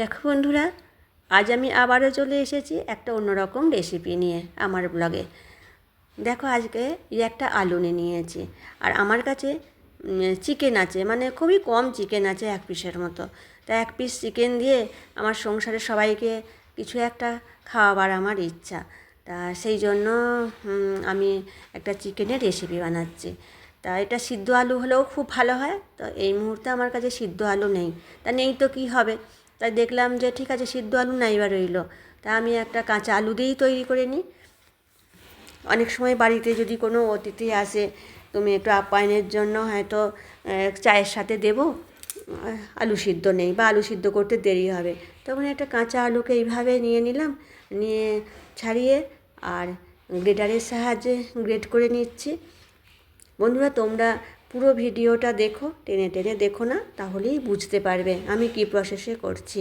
দেখো বন্ধুরা, আজ আমি আবারও চলে এসেছি একটা অন্যরকম রেসিপি নিয়ে আমার ব্লগে দেখো আজকে এই একটা আলু নিয়ে নিয়েছি, আর আমার কাছে চিকেন আছে মানে খুবই কম চিকেন আছে এক পিসের মতো। তা এক পিস চিকেন দিয়ে আমার সংসারের সবাইকে কিছু একটা খাওয়াবার আমার ইচ্ছা। তা সেই জন্য আমি একটা চিকেনের রেসিপি বানাচ্ছি। তা এটা সিদ্ধ আলু হলেও খুব ভালো হয়, তো এই মুহূর্তে আমার কাছে সিদ্ধ আলু নেই। তা নেই তো কী হবে? তাই দেখলাম যে ঠিক আছে, সিদ্ধ আলু নাই বা রইল। তা আমি একটা কাঁচা আলু দিয়েই তৈরি করে নিই। অনেক সময় বাড়িতে যদি কোনো অতিথি আসে তুমি একটু আপ্যায়নের জন্য হয়তো চায়ের সাথে দেবো। আলু সিদ্ধ নেই বা আলু সিদ্ধ করতে দেরি হবে। তখন একটা কাঁচা আলুকে এইভাবে নিয়ে নিলাম, নিয়ে ছাড়িয়ে আর গ্রেটারের সাহায্যে গ্রেট করে নিচ্ছি। বন্ধুরা, তোমরা পুরো ভিডিওটা দেখো, টেনে টেনে দেখো না, তাহলেই বুঝতে পারবে আমি কী প্রসেসে করছি।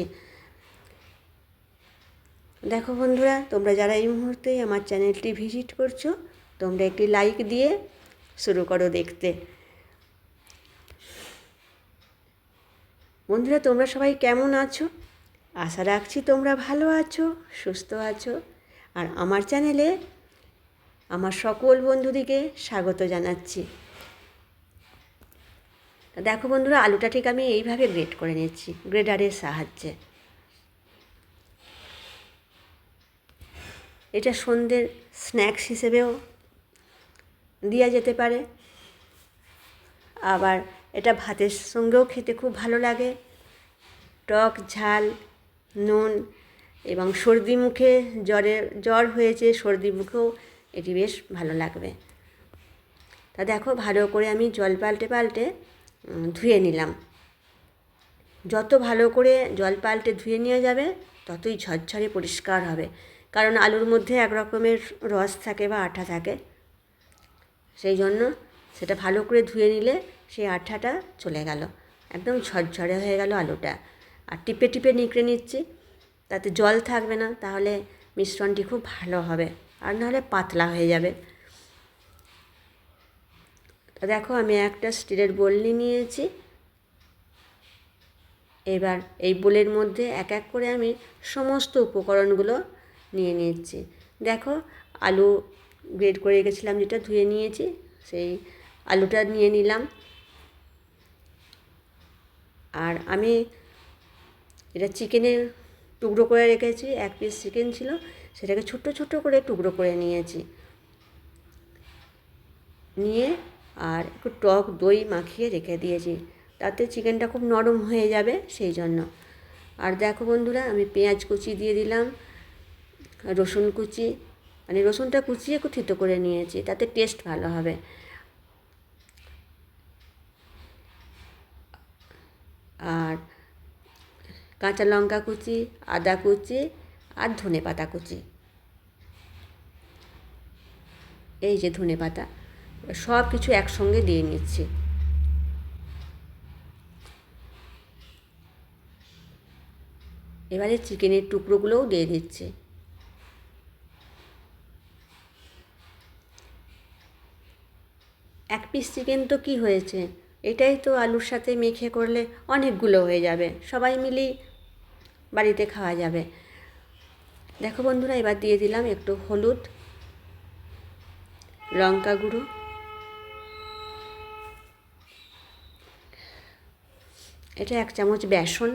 দেখো বন্ধুরা, তোমরা যারা এই মুহূর্তে আমার চ্যানেলটি ভিজিট করছ, তোমরা একটি লাইক দিয়ে শুরু করো দেখতে। বন্ধুরা, তোমরা সবাই কেমন আছো? আশা রাখছি তোমরা ভালো আছো, সুস্থ আছো। আর আমার চ্যানেলে আমার সকল বন্ধুদিকে স্বাগত জানাচ্ছি। তা দেখো বন্ধুরা, আলুটা ঠিক আমি এইভাবে গ্রেট করে নিচ্ছি গ্রেডারের সাহায্যে। এটা সন্ধ্যের স্ন্যাক্স হিসেবেও দেওয়া যেতে পারে। আবার এটা ভাতের সঙ্গেও খেতে খুব ভালো লাগে। টক, ঝাল, নুন এবং সর্দি মুখে জ্বরের জ্বর হয়েছে, সর্দি মুখেও এটি বেশ ভালো লাগবে। তা দেখো, ভালো করে আমি জল পাল্টে পাল্টে ধুয়ে নিলাম। যত ভালো করে জল পাল্টে ধুয়ে নিয়ে যাবে, ততই ঝরঝরে পরিষ্কার হবে। কারণ আলুর মধ্যে এক রকমের রস থাকে বা আঠা থাকে। সেই জন্য সেটা ভালো করে ধুয়ে নিলে সেই আঠাটা চলে গেল। একদম ঝরঝরে হয়ে গেল আলুটা। আর টিপে টিপে নিকড়ে নিচ্ছি। তাতে জল থাকবে না, তাহলে মিশ্রণটি খুব ভালো হবে। আর নাহলে পাতলা হয়ে যাবে। তা দেখো, আমি একটা স্টিলের বোলনি নিয়েছি। এবার এই বোলের মধ্যে এক এক করে আমি সমস্ত উপকরণগুলো নিয়ে নিচ্ছি। দেখো, আলু গ্রেড করে রেখেছিলাম, যেটা ধুয়ে নিয়েছি, সেই আলুটা নিয়ে নিলাম। আর আমি এটা চিকেনের টুকরো করে রেখেছি, এক পিস চিকেন ছিল, সেটাকে ছোট্ট ছোট্ট করে টুকরো করে নিয়েছি। নিয়ে আর একটু টক দই মাখিয়ে রেখে দিয়েছি। তাতে চিকেনটা খুব নরম হয়ে যাবে সেই জন্য। আর দেখো বন্ধুরা, আমি পেঁয়াজ কুচি দিয়ে দিলাম, রসুন কুচি মানে রসুনটা কুচিয়ে একটু থিতো করে নিয়েছি, তাতে টেস্ট ভালো হবে। আর কাঁচা লঙ্কা কুচি, আদা কুচি আর ধনে পাতা কুচি। এই যে ধনে পাতা সব কিছু একসঙ্গে দিয়ে নিচ্ছি। এবারে চিকেনের টুকরোগুলোও দিয়ে দিচ্ছি। এক পিস চিকেন তো কি হয়েছে? এটাই তো আলুর সাথে মেখে করলে অনেকগুলো হয়ে যাবে। সবাই মিলেই বাড়িতে খাওয়া যাবে। দেখো বন্ধুরা, এবার দিয়ে দিলাম একটু হলুদ, লঙ্কা গুঁড়ো। এটা এক চামচ বেসন,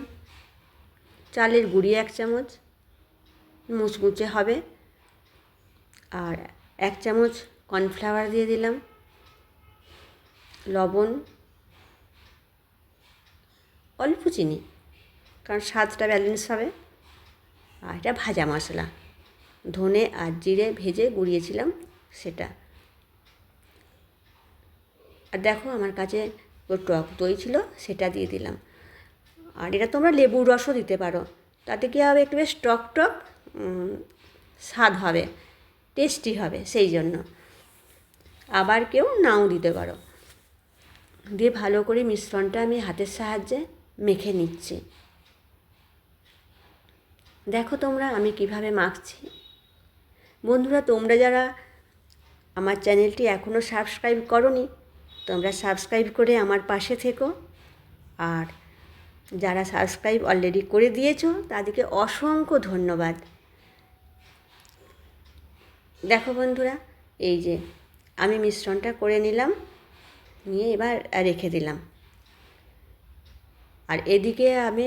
চালের গুঁড়ি এক চামচ, মুচমুচে হবে। আর এক চামচ কর্নফ্লাওয়ার দিয়ে দিলাম, লবণ, অল্প চিনি, কারণ স্বাদটা ব্যালেন্স হবে। আর এটা ভাজা মশলা, ধনে আর জিরে ভেজে গুঁড়িয়েছিলাম সেটা। আর দেখো আমার কাছে টক দই ছিল সেটা দিয়ে দিলাম। আর এটা তোমরা লেবুর রসও দিতে পারো। তাতে কী হবে? একটু বেশ টক টক স্বাদ হবে টেস্টি হবে সেই জন্য। আবার কেউ নাও দিতে পারো। দিয়ে ভালো করে মিশ্রণটা আমি হাতের সাহায্যে মেখে নিচ্ছি। দেখো তোমরা আমি কীভাবে মাখছি। বন্ধুরা, তোমরা যারা আমার চ্যানেলটি এখনও সাবস্ক্রাইব করনি, তোমরা সাবস্ক্রাইব করে আমার পাশে থেকো। আর যারা সাবস্ক্রাইব অলরেডি করে দিয়েছ, তাদেরকে অসংখ্য ধন্যবাদ। দেখো বন্ধুরা, এই যে আমি মিশ্রণটা করে নিলাম, নিয়ে এবার রেখে দিলাম। আর এদিকে আমি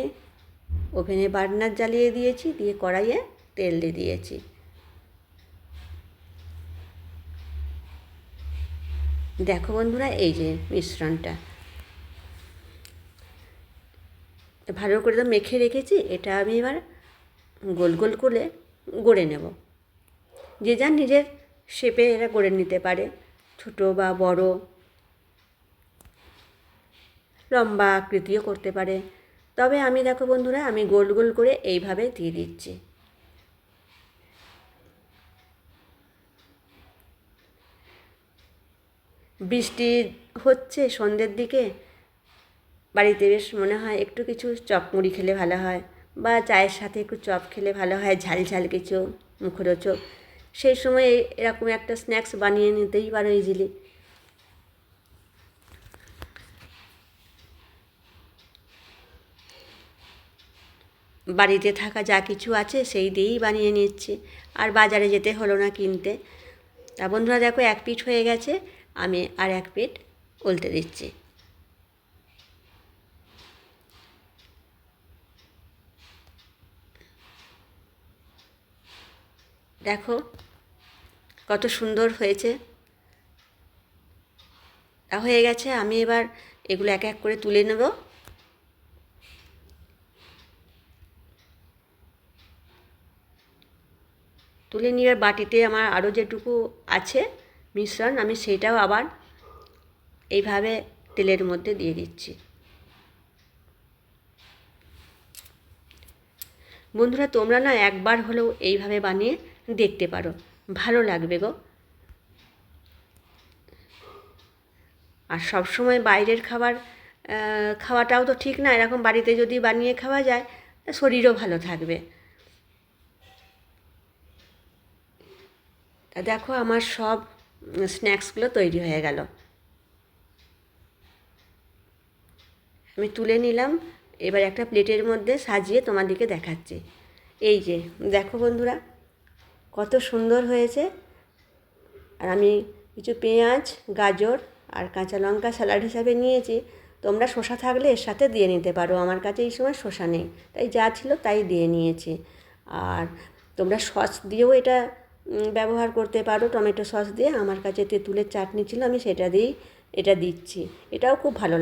ওভেনে বার্নার জ্বালিয়ে দিয়েছি, দিয়ে কড়াইয়ে তেল দিয়ে দিয়েছি। দেখো বন্ধুরা, এই যে মিশ্রণটা। ভালো করে তো মেখে রেখেছি, এটা আমি এবার গোল গোল করে গড়ে নেব। যে যার নিজের শেপে এরা গড়ে নিতে পারে, ছোটো বা বড়, লম্বা আকৃতিও করতে পারে। তবে আমি দেখো বন্ধুরা, আমি গোল গোল করে এইভাবে দিয়ে দিচ্ছি। বৃষ্টি হচ্ছে সন্ধ্যের দিকে বাড়িতে বেশ মনে হয় একটু কিছু চপ মুড়ি খেলে ভালো হয় বা চায়ের সাথে একটু চপ খেলে ভালো হয়, ঝাল ঝাল কিছু মুখরোচক। সেই সময় এরকম একটা স্ন্যাক্স বানিয়ে নিতেই পারো ইজিলি বাড়িতে থাকা যা কিছু আছে সেই দিয়েই বানিয়ে নিচ্ছি। আর বাজারে যেতে হলো না কিনতে। তা বন্ধুরা দেখো এক পিঠ হয়ে গেছে, আমি আর এক পিঠ উল্টে দিচ্ছি। দেখো, কত সুন্দর হয়েছে। তা হয়ে গেছে, আমি এবার এগুলো এক এক করে তুলে নেব। তুলে নিয়ে বাটিতে আমার আরও যেটুকু আছে মিশ্রণ, আমি সেটাও আবার এইভাবে তেলের মধ্যে দিয়ে দিচ্ছি। বন্ধুরা, তোমরা না একবার হলেও এইভাবে বানিয়ে দেখতে পারো। ভালো লাগবে গো। আর সব সময় বাইরের খাবার খাওয়াটাও তো ঠিক না। এরকম বাড়িতে যদি বানিয়ে খাওয়া যায় শরীরও ভালো থাকবে। তা দেখো আমার সব স্ন্যাক্সগুলো তৈরি হয়ে গেল। আমি তুলে নিলাম। এবার একটা প্লেটের মধ্যে সাজিয়ে তোমাদেরকে দেখাচ্ছি। এই যে, দেখো বন্ধুরা কত সুন্দর হয়েছে। আর আমি কিছু পেঁয়াজ, গাজর আর কাঁচা লঙ্কা স্যালাড হিসাবে নিয়েছি। তোমরা শসা থাকলে এর সাথে দিয়ে নিতে পারো। আমার কাছে এই সময় শসা নেই। তাই যা ছিল তাই দিয়ে নিয়েছি। আর তোমরা সস দিয়েও এটা ব্যবহার করতে পারো। টমেটো সস দিয়ে। আমার কাছে তেঁতুলের চাটনি ছিল, আমি সেটা দিয়েই এটা দিচ্ছি। এটাও খুব ভালো